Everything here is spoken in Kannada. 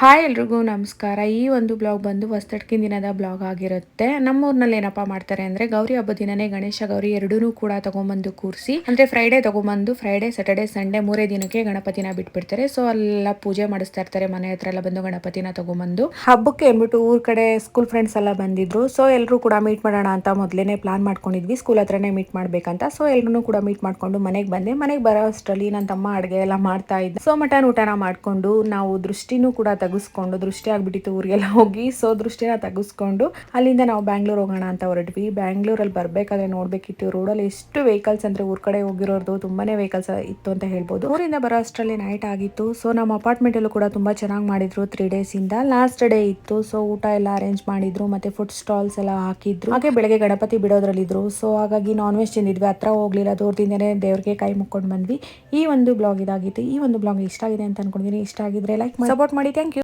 ಹಾಯ್ ಎಲ್ರಿಗೂ ನಮಸ್ಕಾರ. ಈ ಒಂದು ಬ್ಲಾಗ್ ಬಂದು ಹೊಸದಡ್ಕಿನ ದಿನದ ಬ್ಲಾಗ್ ಆಗಿರುತ್ತೆ. ನಮ್ಮೂರ್ನಲ್ಲಿ ಏನಪ್ಪ ಮಾಡ್ತಾರೆ ಅಂದ್ರೆ ಗೌರಿ ಹಬ್ಬ ದಿನನೇ ಗಣೇಶ ಗೌರಿ ಎರಡೂ ಕೂಡ ತಗೊಂಬಂದು ಕೂರಿಸಿ, ಅಂದ್ರೆ ಫ್ರೈಡೇ ತಗೊಂಬಂದು ಫ್ರೈಡೆ ಸ್ಯಾಟರ್ಡೆ ಸಂಡೇ ಮೂರೇ ದಿನಕ್ಕೆ ಗಣಪತಿನ ಬಿಟ್ಬಿಡ್ತಾರೆ. ಸೊ ಅಲ್ಲೆಲ್ಲ ಪೂಜೆ ಮಾಡಿಸ್ತಾ ಇರ್ತಾರೆ, ಮನೆ ಹತ್ರ ಎಲ್ಲ ಬಂದು ಗಣಪತಿನ ತಗೊಂಬಂದು. ಹಬ್ಬಕ್ಕೆ ಅಂದ್ಬಿಟ್ಟು ಊರ್ ಕಡೆ ಸ್ಕೂಲ್ ಫ್ರೆಂಡ್ಸ್ ಎಲ್ಲ ಬಂದಿದ್ರು. ಸೊ ಎಲ್ಲರೂ ಕೂಡ ಮೀಟ್ ಮಾಡೋಣ ಅಂತ ಮೊದ್ಲೇನೆ ಪ್ಲಾನ್ ಮಾಡ್ಕೊಂಡಿದ್ವಿ. ಸ್ಕೂಲ್ ಹತ್ರನೇ ಮೀಟ್ ಮಾಡ್ಬೇಕಂತ. ಸೊ ಎಲ್ಲರೂ ಕೂಡ ಮೀಟ್ ಮಾಡ್ಕೊಂಡು ಮನೆಗೆ ಬಂದೆ. ಮನೆಗೆ ಬರೋ ಅಷ್ಟರಲ್ಲಿ ನನ್ನ ತಮ್ಮ ಅಡುಗೆ ಎಲ್ಲ ಮಾಡ್ತಾ ಇದ್ದೆ. ಸೊ ಮಟನ್ ಊಟನ ಮಾಡ್ಕೊಂಡು ನಾವು ದೃಷ್ಟಿನೂ ಕೂಡ ತೆಗೆಸ್ಕೊಂಡು ದೃಷ್ಟಿ ಆಗ್ಬಿಟ್ಟಿತ್ತು ಊರಿಗೆಲ್ಲ ಹೋಗಿ. ಸೊ ದೃಷ್ಟಿನ ತೆಗೆಸ್ಕೊಂಡು ಅಲ್ಲಿಂದ ನಾವು ಬ್ಯಾಂಗ್ಳೂರ್ ಹೋಗೋಣ ಅಂತ ಹೊರಟ್ವಿ. ಬ್ಯಾಂಗ್ಳೂರಲ್ಲಿ ಬರಬೇಕಾದ್ರೆ ನೋಡ್ಬೇಕಿತ್ತು. ರೋಡಲ್ಲಿ ಎಷ್ಟು ವೆಹಿಕಲ್ಸ್ ಅಂದ್ರೆ ಊರ್ ಕಡೆ ಹೋಗಿರೋದು ತುಂಬಾನೇ ವೆಹಿಕಲ್ಸ್ ಇತ್ತು ಅಂತ ಹೇಳ್ಬೋದು. ಊರಿಂದ ಬರೋ ಅಷ್ಟರಲ್ಲಿ ನೈಟ್ ಆಗಿತ್ತು. ಸೊ ನಮ್ಮ ಅಪಾರ್ಟ್ಮೆಂಟ್ ಅಲ್ಲೂ ಕೂಡ ತುಂಬಾ ಚೆನ್ನಾಗಿ ಮಾಡಿದ್ರು ತ್ರೀ ಡೇಸ್ ಇಂದ. ಲಾಸ್ಟ್ ಡೇ ಇತ್ತು. ಸೊ ಊಟ ಎಲ್ಲ ಅರೇಂಜ್ ಮಾಡಿದ್ರು ಮತ್ತೆ ಫುಡ್ ಸ್ಟಾಲ್ಸ್ ಎಲ್ಲ ಹಾಕಿದ್ರು. ಹಾಗೆ ಬೆಳಗ್ಗೆ ಗಣಪತಿ ಬಿಡೋದ್ರಲ್ಲಿದ್ರು. ಸೊ ಹಾಗಾಗಿ ನಾನ್ ವೆಜ್ ತಿಂದಿದ್ವಿ. ಹತ್ರ ಹೋಗ್ಲಿಲ್ಲ. ದೂರದಿಂದನೇ ದೇವ್ರಿಗೆ ಕೈ ಮುಕ್ಕೊಂಡು ಬಂದ್ವಿ. ಈ ಒಂದು ಬ್ಲಾಗ್ ಇದಾಗಿತ್ತು. ಈ ಒಂದು ಬ್ಲಾಗ್ ಇಷ್ಟ ಆಗಿದೆ ಅಂತ ಅನ್ಕೊಂಡಿದ್ದೀನಿ ಇಷ್ಟ ಆಗಿದ್ರೆ ಲೈಕ್ ಸಪೋರ್ಟ್ ಮಾಡಿ. Thank you